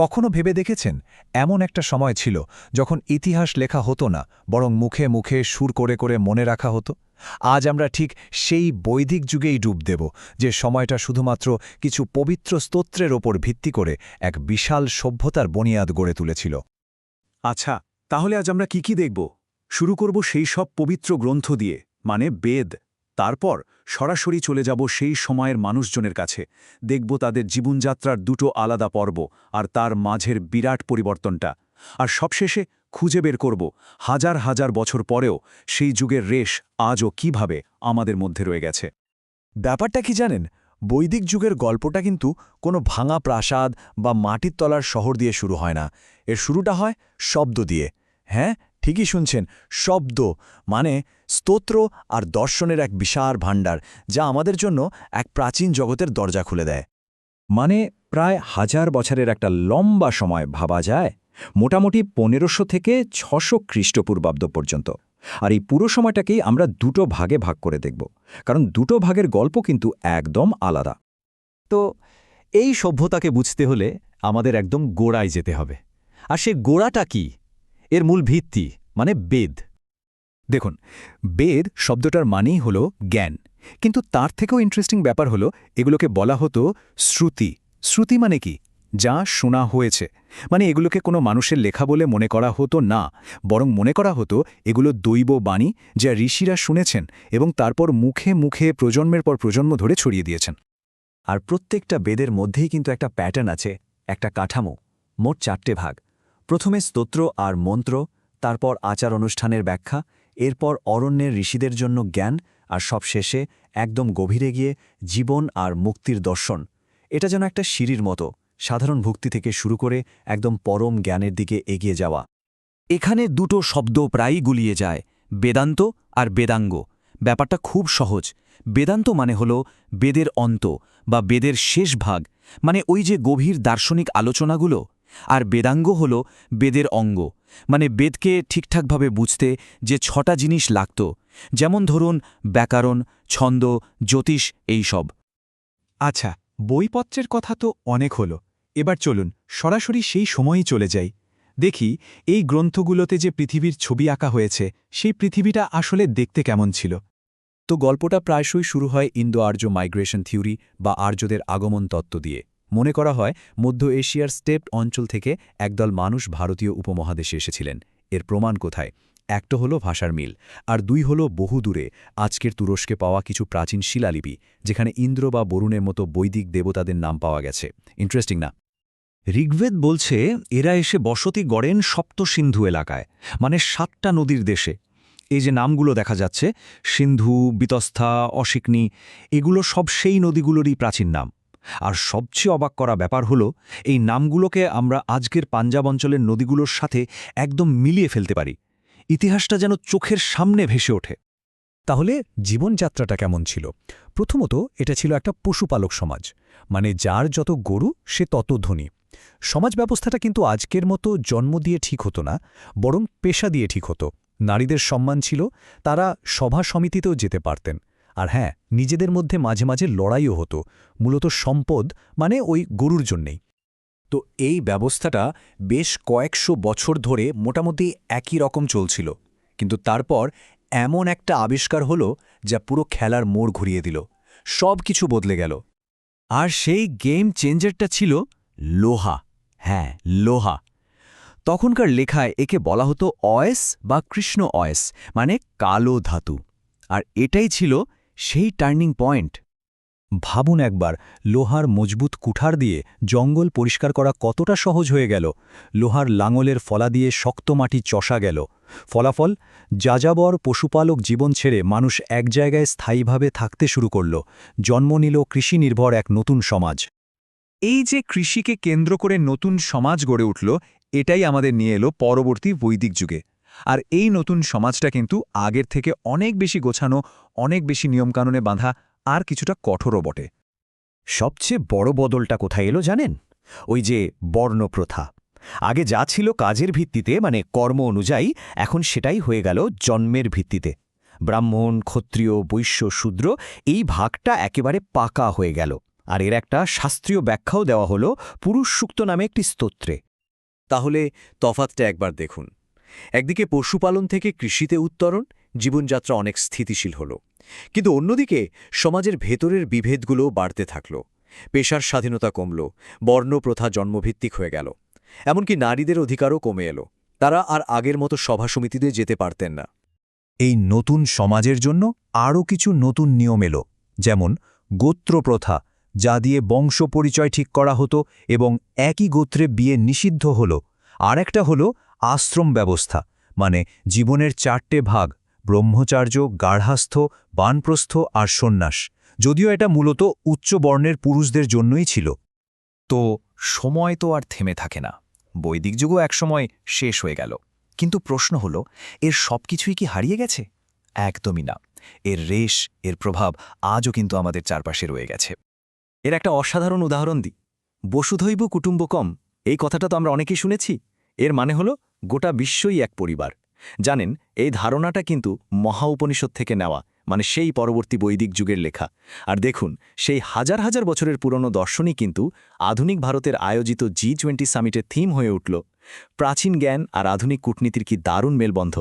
কখনো ভেবে দেখেছেন? এমন একটা সময় ছিল যখন ইতিহাস লেখা হতো না, বরং মুখে মুখে সুর করে করে মনে রাখা হতো। আজ আমরা ঠিক সেই বৈদিক যুগেই ডুব দেব, যে সময়টা শুধুমাত্র কিছু পবিত্র স্তোত্রের ওপর ভিত্তি করে এক বিশাল সভ্যতার বনিয়াদ গড়ে তুলেছিল। আচ্ছা তাহলে আজ আমরা কি কি দেখব? শুরু করব সেই সব পবিত্র গ্রন্থ দিয়ে মানে বেদ। তারপর সরাসরি চলে যাব সেই সময়ের মানুষজনের কাছে। দেখব তাদের জীবনযাত্রার দুটো আলাদা পর্ব আর তার মাঝের বিরাট পরিবর্তনটা। আর সবশেষে খুঁজে বের করব হাজার হাজার বছর পরেও সেই যুগের রেশ আজও কীভাবে আমাদের মধ্যে রয়ে গেছে। ব্যাপারটা কি জানেন? বৈদিক যুগের গল্পটা কিন্তু কোনো ভাঙা প্রাসাদ বা মাটির তলার শহর দিয়ে শুরু হয় না। এর শুরুটা হয় শব্দ দিয়ে। হ্যাঁ? ঠিকই শুনছেন, শব্দ মানে স্তোত্র আর দর্শনের এক বিশাল ভাণ্ডার যা আমাদের জন্য এক প্রাচীন জগতের দরজা খুলে দেয়। মানে প্রায় হাজার বছরের একটা লম্বা সময় ভাবা যায়, মোটামুটি পনেরোশো থেকে ছশো খ্রিস্টপূর্বাব্দ পর্যন্ত। আর এই পুরো সময়টাকেই আমরা দুটো ভাগে ভাগ করে দেখব, কারণ দুটো ভাগের গল্প কিন্তু একদম আলাদা। তো এই সভ্যতাকে বুঝতে হলে আমাদের একদম গোড়ায় যেতে হবে। আর সে গোড়াটা কি? এর মূল ভিত্তি মানে বেদ। দেখুন, বেদ শব্দটার মানেই হল জ্ঞান। কিন্তু তার থেকেও ইন্টারেস্টিং ব্যাপার হলো, এগুলোকে বলা হতো শ্রুতি। শ্রুতি মানে কি? যা শোনা হয়েছে। মানে এগুলোকে কোনো মানুষের লেখা বলে মনে করা হতো না। বরং মনে করা হতো এগুলো দৈব বাণী যা ঋষিরা শুনেছেন এবং তারপর মুখে মুখে প্রজন্মের পর প্রজন্ম ধরে ছড়িয়ে দিয়েছেন। আর প্রত্যেকটা বেদের মধ্যেই কিন্তু একটা প্যাটার্ন আছে, একটা কাঠামো, মোট চারটে ভাগ। প্রথমে স্তোত্র আর মন্ত্র, তারপর আচার অনুষ্ঠানের ব্যাখ্যা, এরপর অরণ্যের ঋষিদের জন্য জ্ঞান, আর সব শেষে একদম গভীরে গিয়ে জীবন আর মুক্তির দর্শন। এটা যেন একটা সিঁড়ির মতো, সাধারণ ভক্তি থেকে শুরু করে একদম পরম জ্ঞানের দিকে এগিয়ে যাওয়া। এখানে দুটো শব্দ প্রায়ই গুলিয়ে যায়, বেদান্ত আর বেদাঙ্গ। ব্যাপারটা খুব সহজ। বেদান্ত মানে হল বেদের অন্ত বা বেদের শেষ ভাগ মানে ওই যে গভীর দার্শনিক আলোচনাগুলো। আর বেদাঙ্গ হল বেদের অঙ্গ। মানে বেদকে ঠিকঠাকভাবে বুঝতে যে ছটা জিনিস লাগত, যেমন ধরুন ব্যাকরণ, ছন্দ, জ্যোতিষ, এই সব। আচ্ছা বইপত্রের কথা তো অনেক হলো। এবার চলুন, সরাসরি সেই সময়ই চলে যাই। দেখি, এই গ্রন্থগুলোতে যে পৃথিবীর ছবি আঁকা হয়েছে, সেই পৃথিবীটা আসলে দেখতে কেমন ছিল? তো গল্পটা প্রায়শই শুরু হয় ইন্দো আর্য মাইগ্রেশন থিওরি বা আর্যদের আগমন তত্ত্ব দিয়ে। মনে করা হয়, মধ্য এশিয়ার স্টেপ অঞ্চল থেকে একদল মানুষ ভারতীয় উপমহাদেশে এসেছিলেন। এর প্রমাণ কোথায়? একটা হলো ভাষার মিল, আর দুই হলো বহু দূরে। আজকের তুরস্কে পাওয়া কিছু প্রাচীন শিলালিপি, যেখানে ইন্দ্র বা বরুণের মতো বৈদিক দেবতাদের নাম পাওয়া গেছে। ইন্টারেস্টিং না? ঋগ্বেদ বলছে, এরা এসে বসতি গড়েন সপ্তসিন্ধু এলাকায় মানে সাতটা নদীর দেশে। এই যে নামগুলো দেখা যাচ্ছে, সিন্ধু, বিতস্থা, অশিকনি, এগুলো সব সেই নদীগুলোরই প্রাচীন নাম। আর সবচেয়ে অবাক করা ব্যাপার হলো, এই নামগুলোকে আমরা আজকের পাঞ্জাব অঞ্চলের নদীগুলোর সাথে একদম মিলিয়ে ফেলতে পারি। ইতিহাসটা যেন চোখের সামনে ভেসে ওঠে। তাহলে জীবনযাত্রাটা কেমন ছিল? প্রথমত, এটা ছিল একটা পশুপালক সমাজ। মানে যার যত গরু, সে তত ধনী। সমাজ ব্যবস্থাটা কিন্তু আজকের মতো জন্ম দিয়ে ঠিক হতো না, বরং পেশা দিয়ে ঠিক হতো। নারীদের সম্মান ছিল, তারা সভা সমিতিতেও যেতে পারতেন। আর হ্যাঁ নিজেদের মধ্যে মাঝে মাঝে লড়াইও হতো। মূলত সম্পদ মানে ওই গরুর জন্যেই। তো এই ব্যবস্থাটা বেশ কয়েকশো বছর ধরে মোটামুটি একই রকম চলছিল। কিন্তু তারপর এমন একটা আবিষ্কার হলো যা পুরো খেলার মোড় ঘুরিয়ে দিল। সব কিছু বদলে গেল। আর সেই গেম চেঞ্জারটা ছিল লোহা। হ্যাঁ লোহা। তখনকার লেখায় একে বলা হতো অয়েস বা কৃষ্ণ অয়েস মানে কালো ধাতু। আর এটাই ছিল সেই টার্নিং পয়েন্ট। ভাবুন একবার, লোহার মজবুত কুঠার দিয়ে জঙ্গল পরিষ্কার করা কতটা সহজ হয়ে গেল। লোহার লাঙলের ফলা দিয়ে শক্ত মাটি চষা গেল। ফলাফল, যাযাবর পশুপালক জীবন ছেড়ে মানুষ এক জায়গায় স্থায়ীভাবে থাকতে শুরু করল। জন্ম নিল কৃষি নির্ভর এক নতুন সমাজ। এই যে কৃষিকে কেন্দ্র করে নতুন সমাজ গড়ে উঠল, এটাই আমাদের নিয়ে এলো পরবর্তী বৈদিক যুগে। আর এই নতুন সমাজটা কিন্তু আগের থেকে অনেক বেশি গোছানো, অনেক বেশি নিয়মকানুনে বাঁধা, আর কিছুটা কঠোরও বটে। সবচেয়ে বড় বদলটা কোথায় এলো জানেন? ওই যে বর্ণপ্রথা। আগে যা ছিল কাজের ভিত্তিতে মানে কর্ম অনুযায়ী, এখন সেটাই হয়ে গেল জন্মের ভিত্তিতে। ব্রাহ্মণ, ক্ষত্রিয়, বৈশ্য, শূদ্র, এই ভাগটা একেবারে পাকা হয়ে গেল। আর এর একটা শাস্ত্রীয় ব্যাখ্যাও দেওয়া হলো পুরুষ সূক্ত নামে একটি স্তোত্রে। তাহলে তফাতটা একবার দেখুন। একদিকে পশুপালন থেকে কৃষিতে উত্তরণ, জীবনযাত্রা অনেক স্থিতিশীল হল। কিন্তু অন্যদিকে সমাজের ভেতরের বিভেদগুলো বাড়তে থাকল। পেশার স্বাধীনতা কমল, বর্ণপ্রথা জন্মভিত্তিক হয়ে গেল। এমনকি নারীদের অধিকারও কমে এলো। তারা আর আগের মতো সভা সমিতিতে যেতে পারতেন না। এই নতুন সমাজের জন্য আরও কিছু নতুন নিয়ম এলো, যেমন গোত্র প্রথা যা দিয়ে বংশ পরিচয় ঠিক করা হতো এবং একই গোত্রে বিয়ে নিষিদ্ধ হল। আর একটা হল আশ্রম ব্যবস্থা মানে জীবনের চারটে ভাগ, ব্রহ্মচার্য, গার্হাস্থ, বানপ্রস্থ আর সন্ন্যাস, যদিও এটা মূলত উচ্চ বর্ণের পুরুষদের জন্যই ছিল। তো সময় তো আর থেমে থাকে না, বৈদিক যুগও একসময় শেষ হয়ে গেল। কিন্তু প্রশ্ন হল, এর সব কিছুই কি হারিয়ে গেছে? একদমই না, এর রেশ, এর প্রভাব আজও কিন্তু আমাদের চারপাশে রয়ে গেছে। এর একটা অসাধারণ উদাহরণ দিই। বসুধৈব কুটুম্বকম, এই কথাটা তো আমরা অনেকেই শুনেছি। এর মানে হলো গোটা বিশ্বই এক পরিবার। জানেন, এই ধারণাটা কিন্তু মহা উপনিষদ থেকে নেওয়া মানে সেই পরবর্তী বৈদিক যুগের লেখা। আর দেখুন, সেই হাজার হাজার বছরের পুরনো দর্শনই কিন্তু আধুনিক ভারতের আয়োজিত জি টোয়েন্টি সামিটের থিম হয়ে উঠল, প্রাচীন জ্ঞান আর আধুনিক কূটনীতির কি দারুণ মেলবন্ধ।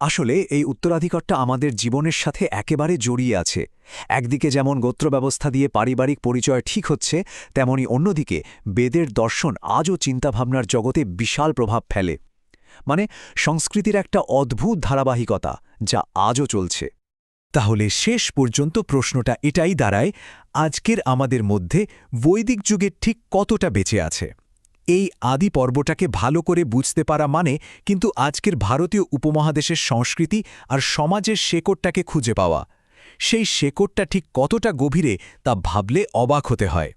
আসলে এই উত্তরাধিকারটা আমাদের জীবনের সাথে একেবারে জড়িয়ে আছে। একদিকে যেমন গোত্র ব্যবস্থা দিয়ে পারিবারিক পরিচয় ঠিক হচ্ছে, তেমনি অন্যদিকে বেদের দর্শন আজও চিন্তাভাবনার জগতে বিশাল প্রভাব ফেলে। মানে সংস্কৃতির একটা অদ্ভুত ধারাবাহিকতা যা আজও চলছে। তাহলে শেষ পর্যন্ত প্রশ্নটা এটাই দাঁড়ায়, আজকের আমাদের মধ্যে বৈদিক যুগের ঠিক কতটা বেঁচে আছে? এই আদি পর্বটাকে ভালো করে বুঝতে পারা মানে কিন্তু আজকের ভারতীয় উপমহাদেশের সংস্কৃতি আর সমাজের শেকড়টাকে খুঁজে পাওয়া। সেই শেকড়টা ঠিক কতটা গভীরে তা ভাবলে অবাক হতে হয়।